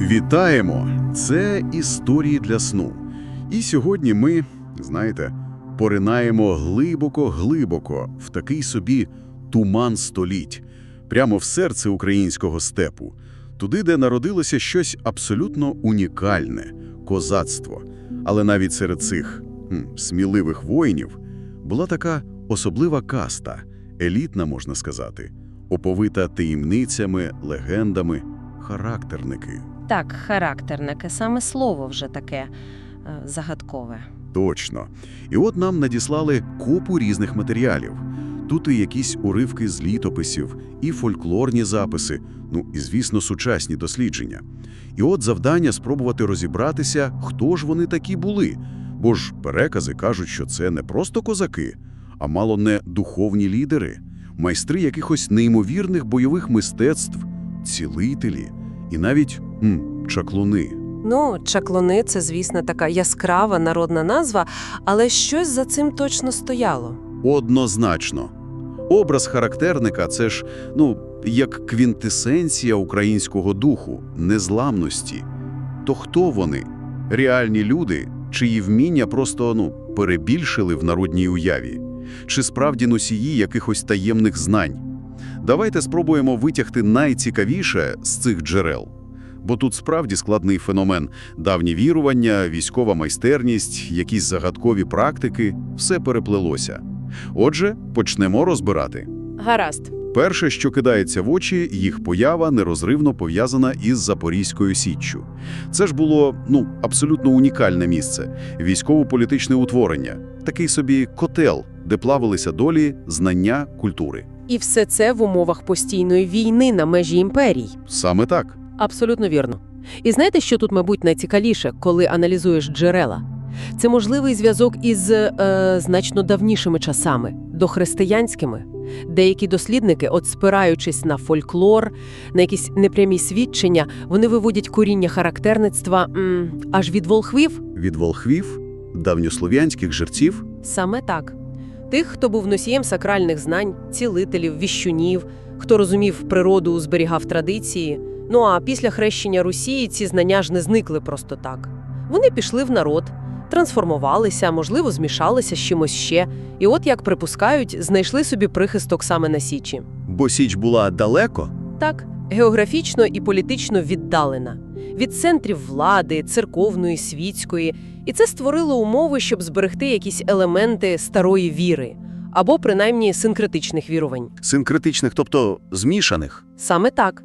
Вітаємо! Це історії для сну. І сьогодні ми, знаєте, поринаємо глибоко-глибоко в такий собі туман століть, прямо в серце українського степу, туди, де народилося щось абсолютно унікальне козацтво. Але навіть серед цих хм, сміливих воїнів була така особлива каста, елітна, можна сказати, оповита таємницями, легендами, характерники. Так, характернике, саме слово вже таке е, загадкове. Точно. І от нам надіслали купу різних матеріалів. Тут і якісь уривки з літописів, і фольклорні записи, ну і, звісно, сучасні дослідження. І от завдання спробувати розібратися, хто ж вони такі були. Бо ж перекази кажуть, що це не просто козаки, а мало не духовні лідери, майстри якихось неймовірних бойових мистецтв, цілителі і навіть м, чаклуни. Ну, чаклуни це, звісно, така яскрава народна назва, але щось за цим точно стояло. Однозначно. Образ характерника – це ж, ну, як квінтесенція українського духу, незламності. То хто вони? Реальні люди, чиї вміння просто, ну, перебільшили в народній уяві? Чи справді носії якихось таємних знань? Давайте спробуємо витягти найцікавіше з цих джерел. Бо тут справді складний феномен – давні вірування, військова майстерність, якісь загадкові практики – все переплелося. Отже, почнемо розбирати. Гаразд. Перше, що кидається в очі, їх поява нерозривно пов'язана із Запорізькою Січчю. Це ж було, ну, абсолютно унікальне місце – військово-політичне утворення, такий собі котел, де плавилися долі, знання, культури. І все це в умовах постійної війни на межі імперій. Саме так. Абсолютно вірно. І знаєте, що тут, мабуть, найцікавіше, коли аналізуєш джерела? Це можливий зв'язок із е, значно давнішими часами, дохристиянськими. Деякі дослідники, от спираючись на фольклор, на якісь непрямі свідчення, вони виводять коріння характерництва м, аж від волхвів. Від волхвів, давньослов'янських жерців Саме так. Тих, хто був носієм сакральних знань, цілителів, віщунів, хто розумів природу, зберігав традиції. Ну а після хрещення Росії ці знання ж не зникли просто так. Вони пішли в народ, трансформувалися, можливо, змішалися з чимось ще. І от, як припускають, знайшли собі прихисток саме на Січі. Бо Січ була далеко? Так, географічно і політично віддалена від центрів влади, церковної, світської, і це створило умови, щоб зберегти якісь елементи старої віри або принаймні синкретичних вірувань. Синкретичних, тобто змішаних. Саме так.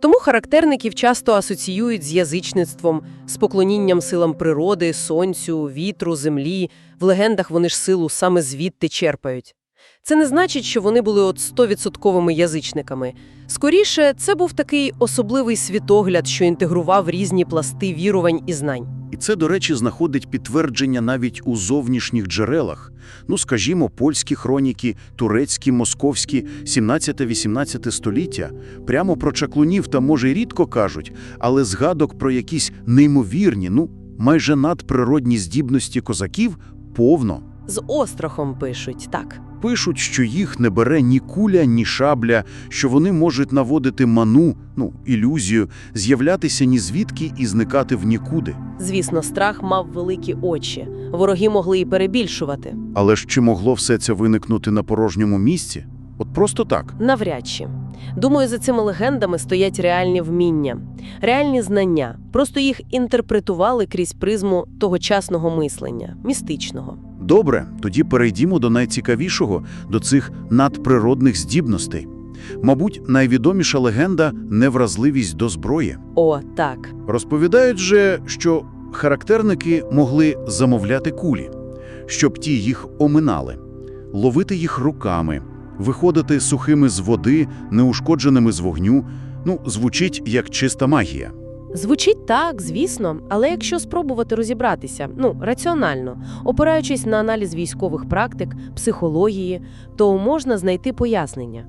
Тому характерників часто асоціюють з язичництвом, з поклонінням силам природи, сонцю, вітру, землі. В легендах вони ж силу саме звідти черпають. Це не значить, що вони були от стовідсотковими язичниками. Скоріше, це був такий особливий світогляд, що інтегрував різні пласти вірувань і знань. І це, до речі, знаходить підтвердження навіть у зовнішніх джерелах. Ну, скажімо, польські хроніки, турецькі, московські, 17-18 століття. Прямо про чаклунів там, може, й рідко кажуть, але згадок про якісь неймовірні, ну, майже надприродні здібності козаків повно. З острахом пишуть, так. Пишуть, що їх не бере ні куля, ні шабля, що вони можуть наводити ману, ну, ілюзію, з'являтися ні звідки і зникати в нікуди. Звісно, страх мав великі очі. Вороги могли й перебільшувати. Але ж чи могло все це виникнути на порожньому місці? От просто так. Навряд чи. Думаю, за цими легендами стоять реальні вміння, реальні знання. Просто їх інтерпретували крізь призму тогочасного мислення, містичного. Добре, тоді перейдімо до найцікавішого, до цих надприродних здібностей. Мабуть, найвідоміша легенда невразливість до зброї. О, так. Розповідають же, що характерники могли замовляти кулі, щоб ті їх оминали, ловити їх руками, виходити сухими з води, неушкодженими з вогню. Ну, звучить як чиста магія. Звучить так, звісно, але якщо спробувати розібратися, ну, раціонально, опираючись на аналіз військових практик, психології, то можна знайти пояснення.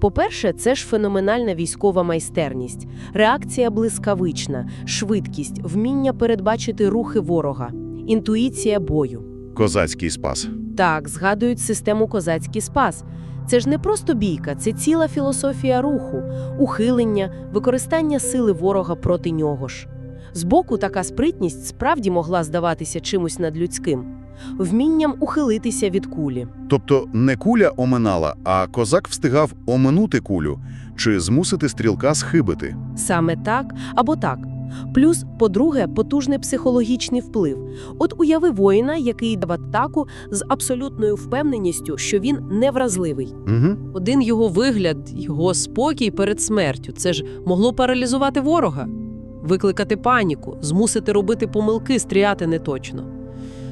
По-перше, це ж феноменальна військова майстерність, реакція блискавична, швидкість, вміння передбачити рухи ворога, інтуїція бою. Козацький спас. Так, згадують систему козацький спас. Це ж не просто бійка, це ціла філософія руху, ухилення, використання сили ворога проти нього ж. Збоку така спритність справді могла здаватися чимось надлюдським, вмінням ухилитися від кулі. Тобто не куля оминала, а козак встигав оминути кулю чи змусити стрілка схибити. Саме так або так. Плюс, по-друге, потужний психологічний вплив. От уяви воїна, який йде в атаку з абсолютною впевненістю, що він невразливий. Угу. Один його вигляд, його спокій перед смертю це ж могло паралізувати ворога, викликати паніку, змусити робити помилки, стріляти неточно.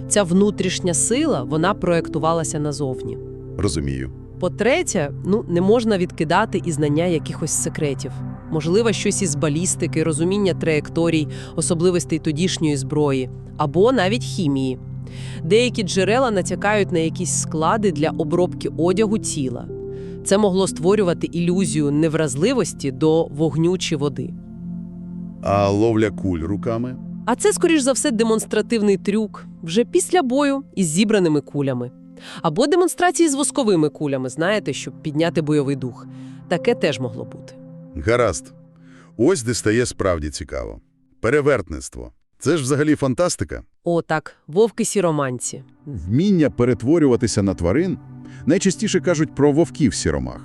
Ця внутрішня сила вона проєктувалася назовні. Розумію. По-третє, ну не можна відкидати і знання якихось секретів. Можливо, щось із балістики, розуміння траєкторій, особливостей тодішньої зброї, або навіть хімії. Деякі джерела натякають на якісь склади для обробки одягу тіла. Це могло створювати ілюзію невразливості до вогню чи води. А ловля куль руками? А це, скоріш за все, демонстративний трюк вже після бою із зібраними кулями. Або демонстрації з восковими кулями, знаєте, щоб підняти бойовий дух. Таке теж могло бути. Гаразд. Ось де стає справді цікаво. Перевертництво. Це ж взагалі фантастика. О, так, вовки-сіроманці. Вміння перетворюватися на тварин найчастіше кажуть про вовків сіромах.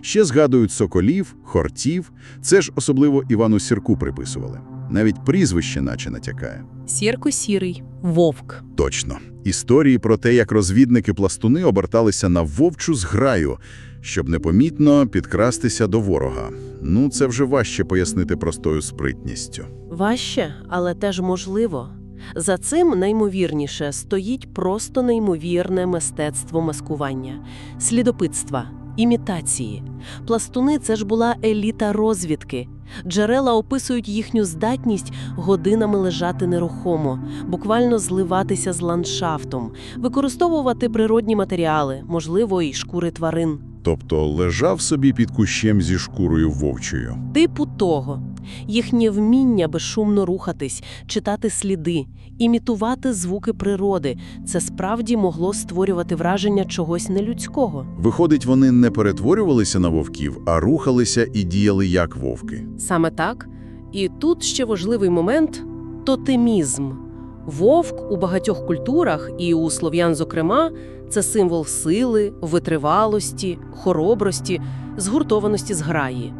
Ще згадують соколів, хортів. Це ж особливо Івану Сірку приписували. Навіть прізвище наче натякає. Сірко-сірий, вовк. Точно. Історії про те, як розвідники-пластуни оберталися на вовчу зграю, щоб непомітно підкрастися до ворога. Ну, це вже важче пояснити простою спритністю. Важче, але теж можливо. За цим наймовірніше стоїть просто неймовірне мистецтво маскування, слідопитства, імітації. Пластуни це ж була еліта розвідки. Джерела описують їхню здатність годинами лежати нерухомо, буквально зливатися з ландшафтом, використовувати природні матеріали, можливо, і шкури тварин. Тобто лежав собі під кущем зі шкурою вовчою. Типу того, їхнє вміння безшумно рухатись, читати сліди, імітувати звуки природи це справді могло створювати враження чогось нелюдського. Виходить, вони не перетворювалися на вовків, а рухалися і діяли як вовки. Саме так. І тут ще важливий момент тотемізм. Вовк у багатьох культурах, і у слов'ян, зокрема, це символ сили, витривалості, хоробрості, згуртованості зграї.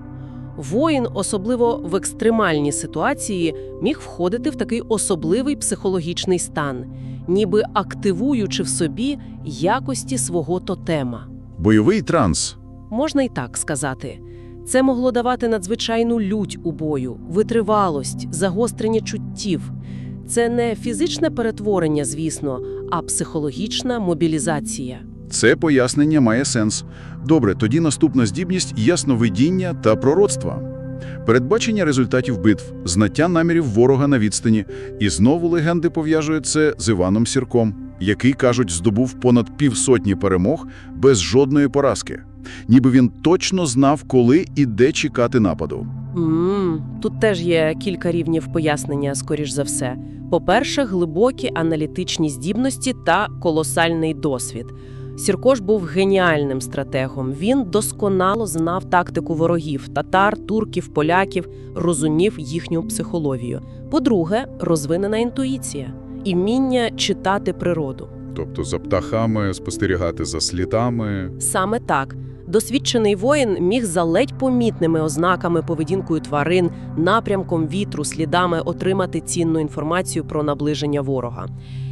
Воїн, особливо в екстремальній ситуації, міг входити в такий особливий психологічний стан, ніби активуючи в собі якості свого тотема. Бойовий транс. Можна і так сказати. Це могло давати надзвичайну лють у бою, витривалость, загострення чуттів. Це не фізичне перетворення, звісно, а психологічна мобілізація. Це пояснення має сенс. Добре, тоді наступна здібність – ясновидіння та пророцтва. Передбачення результатів битв, знаття намірів ворога на відстані. І знову легенди пов'яжують це з Іваном Сірком, який, кажуть, здобув понад півсотні перемог без жодної поразки. Ніби він точно знав, коли і де чекати нападу. М Тут теж є кілька рівнів пояснення, скоріш за все. По-перше, глибокі аналітичні здібності та колосальний досвід. Сірко ж був геніальним стратегом. Він досконало знав тактику ворогів татар, турків, поляків, розумів їхню психологію. По-друге, розвинена інтуїція і вміння читати природу. Тобто за птахами спостерігати за слідами. Саме так. Досвідчений воїн міг за ледь помітними ознаками поведінкою тварин, напрямком вітру, слідами отримати цінну інформацію про наближення ворога.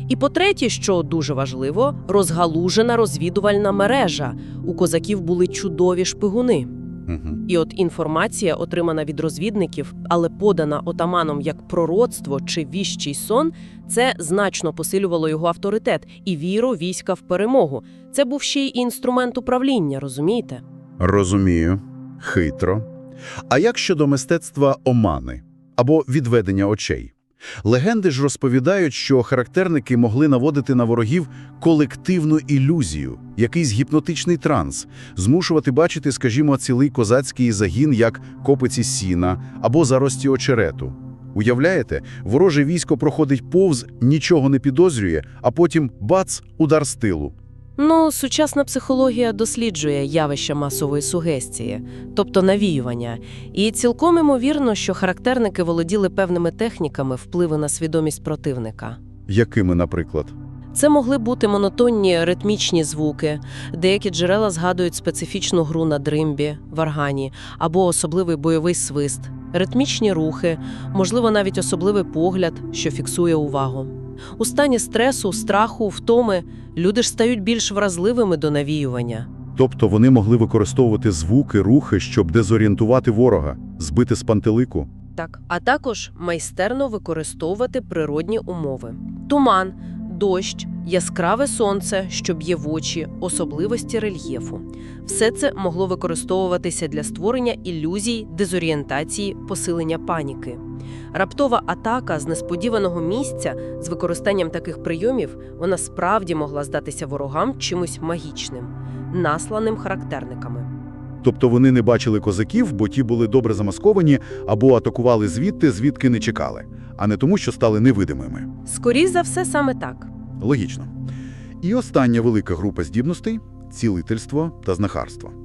І по-третє, що дуже важливо, розгалужена розвідувальна мережа. У козаків були чудові шпигуни. Угу. І от інформація, отримана від розвідників, але подана отаманом як пророцтво чи віщий сон, це значно посилювало його авторитет і віру війська в перемогу. Це був ще й інструмент управління, розумієте? Розумію. Хитро. А як щодо мистецтва омани або відведення очей? Легенди ж розповідають, що характерники могли наводити на ворогів колективну ілюзію, якийсь гіпнотичний транс, змушувати бачити, скажімо, цілий козацький загін як копиці сіна або зарості очерету. Уявляєте, вороже військо проходить повз, нічого не підозрює, а потім – бац, удар з тилу. Ну, сучасна психологія досліджує явища масової сугестії, тобто навіювання, і цілком імовірно, що характерники володіли певними техніками впливу на свідомість противника. Якими, наприклад? Це могли бути монотонні ритмічні звуки, деякі джерела згадують специфічну гру на дримбі, варгані або особливий бойовий свист, ритмічні рухи, можливо, навіть особливий погляд, що фіксує увагу. У стані стресу, страху, втоми люди ж стають більш вразливими до навіювання. Тобто вони могли використовувати звуки, рухи, щоб дезорієнтувати ворога, збити з пантелику? Так, а також майстерно використовувати природні умови: туман, дощ, яскраве сонце, що б'є в очі, особливості рельєфу. Все це могло використовуватися для створення ілюзій, дезорієнтації, посилення паніки. Раптова атака з несподіваного місця з використанням таких прийомів вона справді могла здатися ворогам чимось магічним, насланим характерниками. Тобто вони не бачили козаків, бо ті були добре замасковані або атакували звідти, звідки не чекали, а не тому, що стали невидимими. Скоріше за все, саме так. Логічно. І остання велика група здібностей – цілительство та знахарство.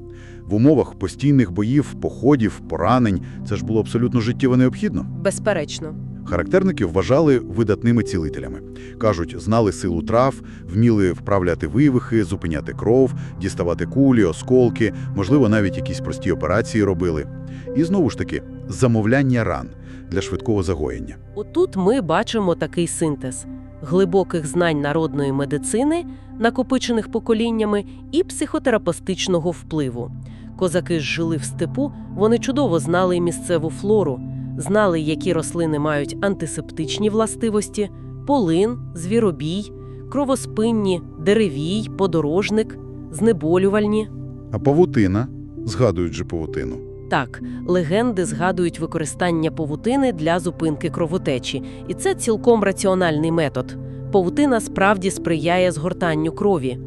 В умовах постійних боїв, походів, поранень це ж було абсолютно життєво необхідно. Безперечно. Характерники вважали видатними цілителями. Кажуть, знали силу трав, вміли вправляти вивихи, зупиняти кров, діставати кулі, осколки, можливо, навіть якісь прості операції робили. І знову ж таки, замовляння ран для швидкого загоєння. Отут ми бачимо такий синтез глибоких знань народної медицини, накопичених поколіннями, і психотерапевтичного впливу. Козаки ж жили в степу, вони чудово знали і місцеву флору, знали, які рослини мають антисептичні властивості, полин, звіробій, кровоспинні, деревій, подорожник, знеболювальні. А павутина? Згадують же павутину. Так, легенди згадують використання павутини для зупинки кровотечі, і це цілком раціональний метод. Павутина справді сприяє згортанню крові.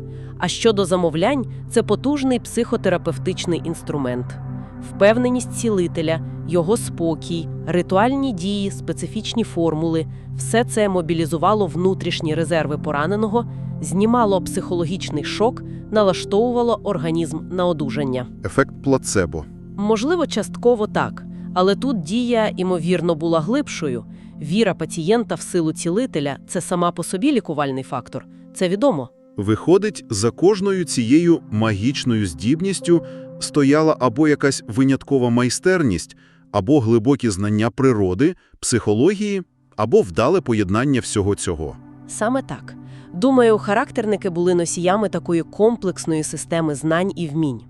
А щодо замовлянь, це потужний психотерапевтичний інструмент. Впевненість цілителя, його спокій, ритуальні дії, специфічні формули все це мобілізувало внутрішні резерви пораненого, знімало психологічний шок, налаштовувало організм на одужання. Ефект плацебо. Можливо, частково так, але тут дія, ймовірно, була глибшою. Віра пацієнта в силу цілителя це сама по собі лікувальний фактор. Це відомо. Виходить, за кожною цією магічною здібністю стояла або якась виняткова майстерність, або глибокі знання природи, психології, або вдале поєднання всього цього. Саме так. Думаю, характерники були носіями такої комплексної системи знань і вмінь,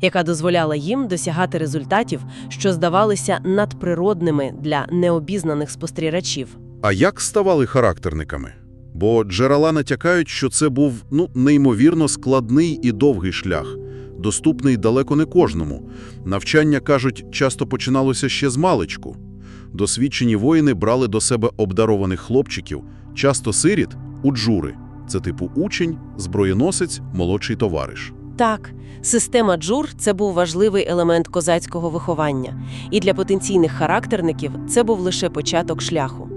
яка дозволяла їм досягати результатів, що здавалися надприродними для необізнаних спостерігачів. А як ставали характерниками? Бо джерела натякають, що це був ну, неймовірно складний і довгий шлях, доступний далеко не кожному. Навчання, кажуть, часто починалося ще з маличку. Досвідчені воїни брали до себе обдарованих хлопчиків, часто сиріт, у джури. Це типу учень, зброєносець, молодший товариш. Так, система джур це був важливий елемент козацького виховання, і для потенційних характерників це був лише початок шляху.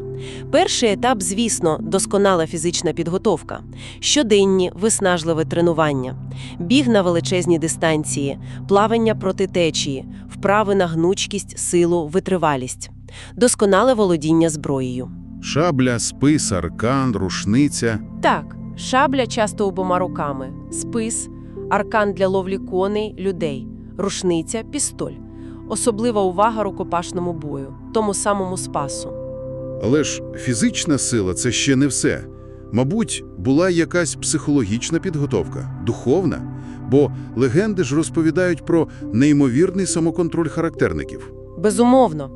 Перший етап, звісно, досконала фізична підготовка, щоденні виснажливе тренування, біг на величезні дистанції, плавання проти течії, вправи на гнучкість, силу, витривалість, досконале володіння зброєю. Шабля, спис, аркан, рушниця. Так, шабля часто обома руками, спис, аркан для ловлі коней, людей, рушниця, пістоль. Особлива увага рукопашному бою, тому самому спасу. Але ж фізична сила – це ще не все. Мабуть, була якась психологічна підготовка, духовна, бо легенди ж розповідають про неймовірний самоконтроль характерників. Безумовно.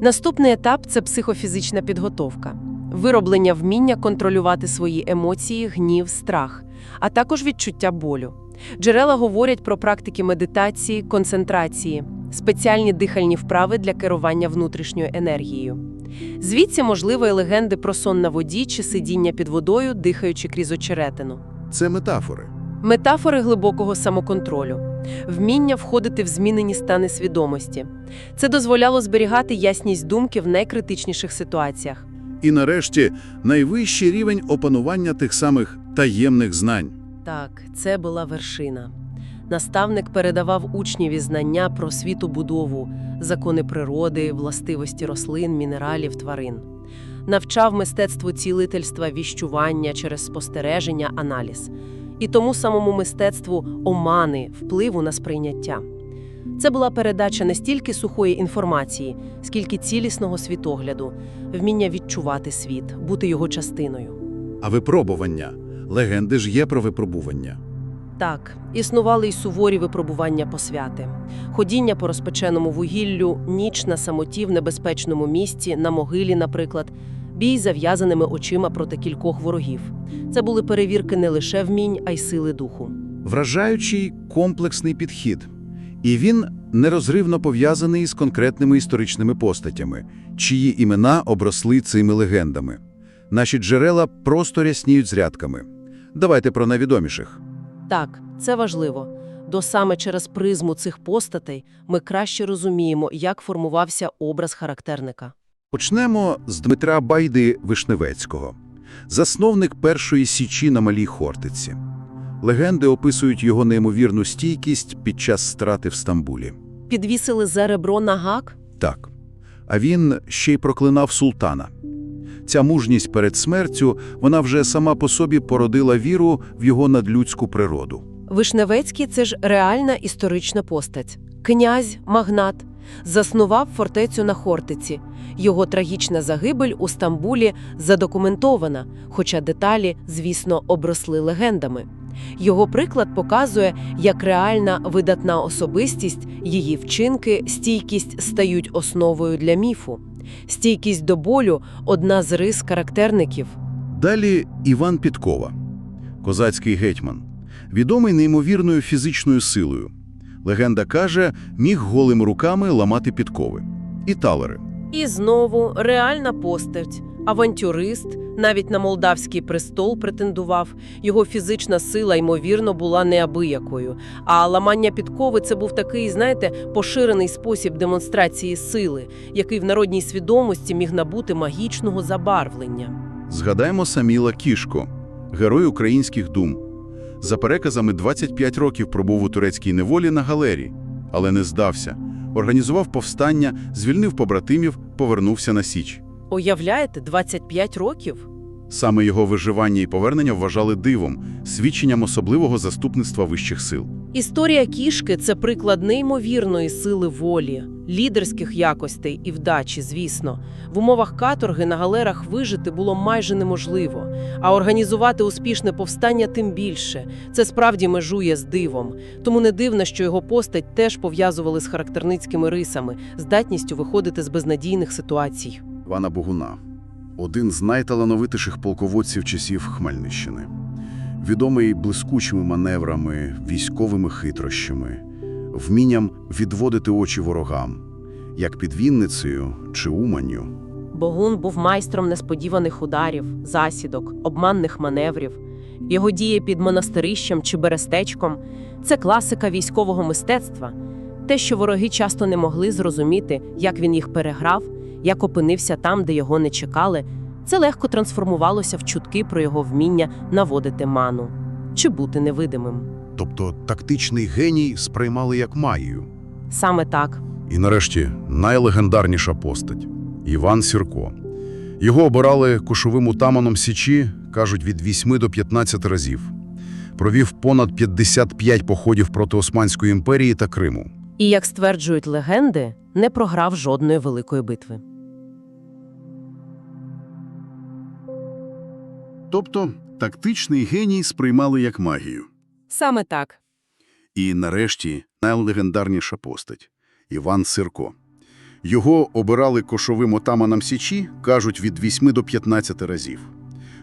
Наступний етап це психофізична підготовка, вироблення вміння контролювати свої емоції, гнів, страх, а також відчуття болю. Джерела говорять про практики медитації, концентрації, спеціальні дихальні вправи для керування внутрішньою енергією. Звідси можливо і легенди про сон на воді чи сидіння під водою, дихаючи крізь очеретину. Це метафори. Метафори глибокого самоконтролю, вміння входити в змінені стани свідомості. Це дозволяло зберігати ясність думки в найкритичніших ситуаціях. І нарешті найвищий рівень опанування тих самих таємних знань. Так, це була вершина. Наставник передавав учніві знання про світобудову, закони природи, властивості рослин, мінералів, тварин. Навчав мистецтву цілительства, віщування через спостереження, аналіз. І тому самому мистецтву омани, впливу на сприйняття. Це була передача не стільки сухої інформації, скільки цілісного світогляду, вміння відчувати світ, бути його частиною. А випробування? Легенди ж є про випробування. Так, існували й суворі випробування посвяти. Ходіння по розпеченому вугіллю, ніч на самоті в небезпечному місці, на могилі, наприклад, бій зав'язаними очима проти кількох ворогів. Це були перевірки не лише вмінь, а й сили духу. Вражаючий комплексний підхід. І він нерозривно пов'язаний з конкретними історичними постатями, чиї імена обросли цими легендами. Наші джерела просто рясніють з рядками. Давайте про найвідоміших. Так, це важливо. До саме через призму цих постатей ми краще розуміємо, як формувався образ характерника. Почнемо з Дмитра Байди Вишневецького, засновник першої січі на Малій Хортиці. Легенди описують його неймовірну стійкість під час страти в Стамбулі. Підвісили за ребро на гак? Так. А він ще й проклинав султана. Ця мужність перед смертю, вона вже сама по собі породила віру в його надлюдську природу. Вишневецький це ж реальна історична постать. Князь, магнат, заснував фортецю на Хортиці. Його трагічна загибель у Стамбулі задокументована, хоча деталі, звісно, обросли легендами. Його приклад показує, як реальна видатна особистість, її вчинки, стійкість стають основою для міфу. Стійкість до болю одна з рис характерників. Далі Іван Підкова, козацький гетьман, відомий неймовірною фізичною силою. Легенда каже, міг голими руками ламати підкови. І талери. І знову реальна постать, авантюрист, навіть на молдавський престол претендував. Його фізична сила, ймовірно, була неабиякою. А ламання підкови це був такий, знаєте, поширений спосіб демонстрації сили, який в народній свідомості міг набути магічного забарвлення. Згадаємо Саміла Кішко, герой українських дум. За переказами 25 років пробув у турецькій неволі на галері, але не здався. Організував повстання, звільнив побратимів, повернувся на Січ. Уявляєте, 25 років? Саме його виживання і повернення вважали дивом, свідченням особливого заступництва вищих сил. Історія кішки це приклад неймовірної сили волі, лідерських якостей і вдачі, звісно. В умовах каторги на галерах вижити було майже неможливо, а організувати успішне повстання тим більше. Це справді межує з дивом. Тому не дивно, що його постать теж пов'язували з характерницькими рисами, здатністю виходити з безнадійних ситуацій. Івана Богуна – один з найталановитіших полководців часів Хмельнищини. Відомий блискучими маневрами, військовими хитрощами, вмінням відводити очі ворогам, як під Вінницею чи Уманню. Богун був майстром несподіваних ударів, засідок, обманних маневрів. Його дії під монастирищем чи берестечком це класика військового мистецтва. Те, що вороги часто не могли зрозуміти, як він їх переграв, як опинився там, де його не чекали, це легко трансформувалося в чутки про його вміння наводити ману чи бути невидимим. Тобто тактичний геній сприймали як магію. Саме так. І нарешті найлегендарніша постать – Іван Сірко. Його обирали кошовим утаманом Січі, кажуть, від 8 до 15 разів. Провів понад 55 походів проти Османської імперії та Криму. І, як стверджують легенди, не програв жодної великої битви. Тобто тактичний геній сприймали як магію. Саме так. І нарешті найлегендарніша постать – Іван Сирко. Його обирали кошовим отаманом Січі, кажуть, від 8 до 15 разів.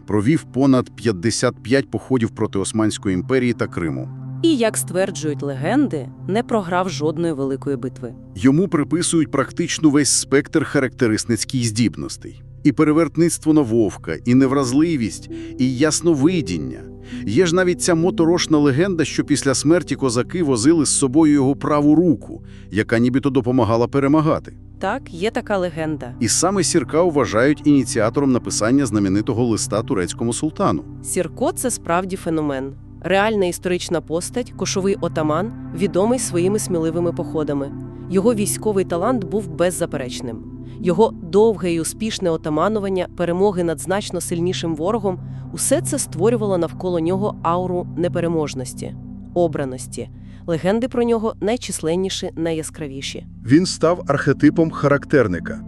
Провів понад 55 походів проти Османської імперії та Криму. І, як стверджують легенди, не програв жодної великої битви. Йому приписують практично весь спектр характеристницьких здібностей. І перевертництво на вовка, і невразливість, і ясновидіння. Є ж навіть ця моторошна легенда, що після смерті козаки возили з собою його праву руку, яка нібито допомагала перемагати. Так, є така легенда. І саме Сірка вважають ініціатором написання знаменитого листа турецькому султану. Сірко це справді феномен. Реальна історична постать, кошовий отаман, відомий своїми сміливими походами. Його військовий талант був беззаперечним. Його довге і успішне отаманування, перемоги над значно сильнішим ворогом усе це створювало навколо нього ауру непереможності, обраності. Легенди про нього найчисленніші, найяскравіші. Він став архетипом характерника.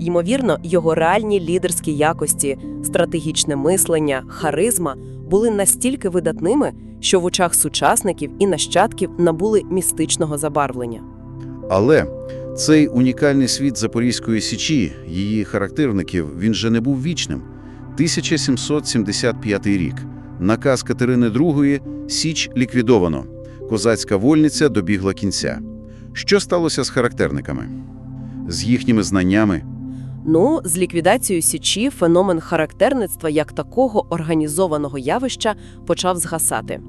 Ймовірно, його реальні лідерські якості, стратегічне мислення, харизма були настільки видатними, що в очах сучасників і нащадків набули містичного забарвлення. Але цей унікальний світ Запорізької Січі, її характерників, він же не був вічним. 1775 рік. Наказ Катерини II – Січ ліквідовано. Козацька вольниця добігла кінця. Що сталося з характерниками? З їхніми знаннями? Ну, з ліквідацією січі феномен характерництва як такого організованого явища почав згасати.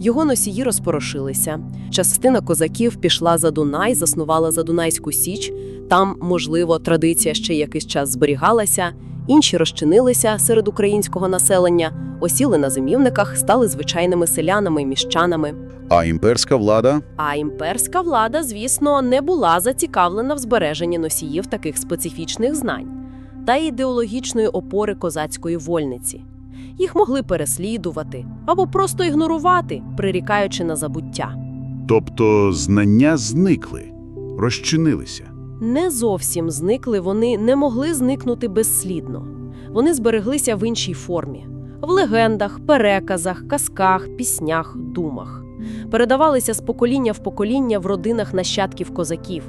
Його носії розпорошилися. Частина козаків пішла за Дунай, заснувала Задунайську Січ. Там, можливо, традиція ще якийсь час зберігалася. Інші розчинилися серед українського населення, осіли на зимівниках, стали звичайними селянами, міщанами. А імперська влада? А імперська влада, звісно, не була зацікавлена в збереженні носіїв таких специфічних знань та ідеологічної опори козацької вольниці. Їх могли переслідувати або просто ігнорувати, прирікаючи на забуття. Тобто знання зникли, розчинилися. Не зовсім зникли вони не могли зникнути безслідно. Вони збереглися в іншій формі: в легендах, переказах, казках, піснях, думах. Передавалися з покоління в покоління в родинах нащадків козаків,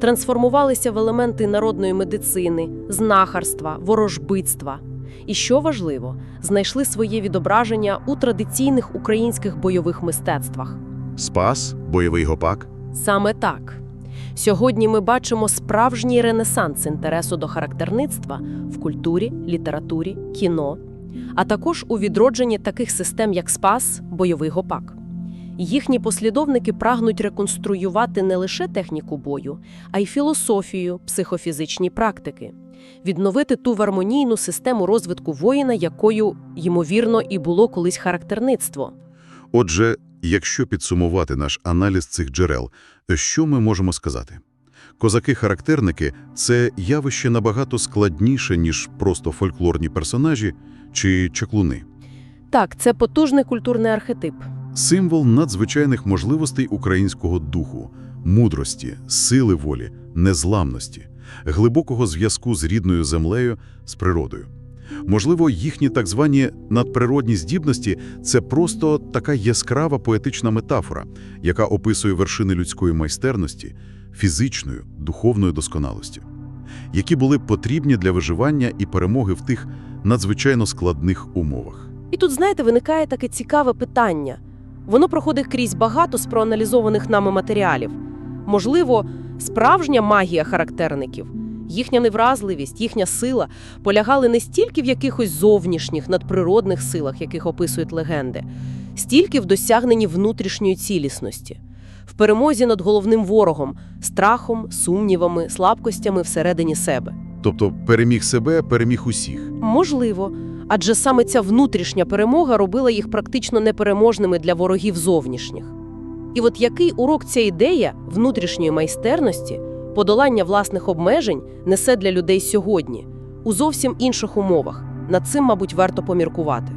трансформувалися в елементи народної медицини, знахарства, ворожбитства. І що важливо, знайшли своє відображення у традиційних українських бойових мистецтвах. Спас, бойовий гопак. Саме так. Сьогодні ми бачимо справжній ренесанс інтересу до характерництва в культурі, літературі, кіно, а також у відродженні таких систем, як спас, бойовий гопак. Їхні послідовники прагнуть реконструювати не лише техніку бою, а й філософію, психофізичні практики, відновити ту гармонійну систему розвитку воїна, якою, ймовірно, і було колись характерництво. Отже, якщо підсумувати наш аналіз цих джерел, що ми можемо сказати? Козаки-характерники – це явище набагато складніше, ніж просто фольклорні персонажі чи чаклуни. Так, це потужний культурний архетип. Символ надзвичайних можливостей українського духу, мудрості, сили волі, незламності, глибокого зв'язку з рідною землею, з природою. Можливо, їхні так звані надприродні здібності – це просто така яскрава поетична метафора, яка описує вершини людської майстерності, фізичною, духовною досконалостю, які були потрібні для виживання і перемоги в тих надзвичайно складних умовах. І тут, знаєте, виникає таке цікаве питання. Воно проходить крізь багато з проаналізованих нами матеріалів. Можливо, справжня магія характерників, їхня невразливість, їхня сила полягали не стільки в якихось зовнішніх надприродних силах, яких описують легенди, стільки в досягненні внутрішньої цілісності, в перемозі над головним ворогом, страхом, сумнівами, слабкостями всередині себе. Тобто переміг себе, переміг усіх. Можливо, адже саме ця внутрішня перемога робила їх практично непереможними для ворогів зовнішніх. І от який урок ця ідея внутрішньої майстерності, подолання власних обмежень несе для людей сьогодні у зовсім інших умовах. Над цим, мабуть, варто поміркувати.